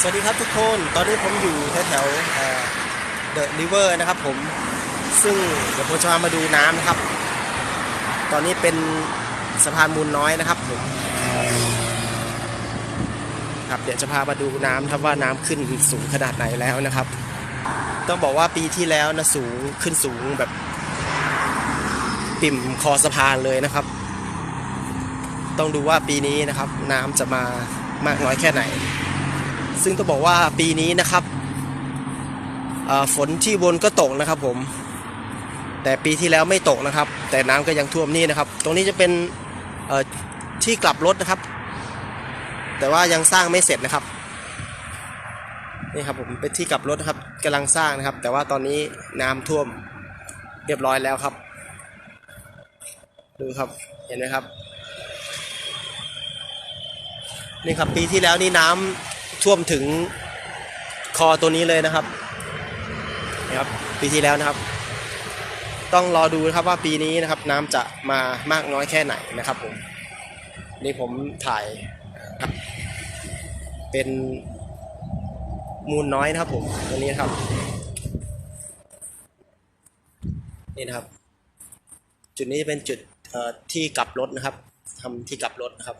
สวัสดีครับทุกคน ตอนนี้ผมอยู่แถวเดอะริเวอร์นะครับผม ซึ่งเดี๋ยวผมจะพามาดูน้ำนะครับ ตอนนี้เป็นสะพานมูลน้อยนะครับผม ครับเดี๋ยวจะพามาดูน้ำครับว่าน้ำขึ้นสูงขนาดไหนแล้วนะครับ ต้องบอกว่าปีที่แล้วนะสูงขึ้นสูงแบบ ปิ่มคอสะพานเลยนะครับ ต้องดูว่าปีนี้นะครับ น้ำจะมามากน้อยแค่ไหน ซึ่งต้องบอกว่าปีนี้นะครับฝนที่บนก็ตกนะครับผม แต่ปีที่แล้วไม่ตกนะครับ แต่น้ำก็ยังท่วมนี่นะครับ ตรงนี้จะเป็นที่กลับรถนะครับ แต่ว่ายังสร้างไม่เสร็จนะครับนี่ครับผมเป็นที่กลับรถครับกำลังสร้างนะครับ แต่ว่าตอนนี้น้ำท่วมเรียบร้อยแล้วครับ ดูครับเห็นไหมครับนี่ครับปีที่แล้วนี่น้ำ ท่วมถึงคอตัวนี้เลยนะครับนะครับปีที่แล้วนะครับ ต้องรอดูนะครับว่าปีนี้นะครับ น้ำจะมามากน้อยแค่ไหนนะครับผมนี่ผมถ่ายครับเป็นมูลน้อยนะครับผมตัวนี้นครับ นี่นะครับ จุดนี้เป็นจุดที่กลับรถนะครับทำที่กลับรถนะครับ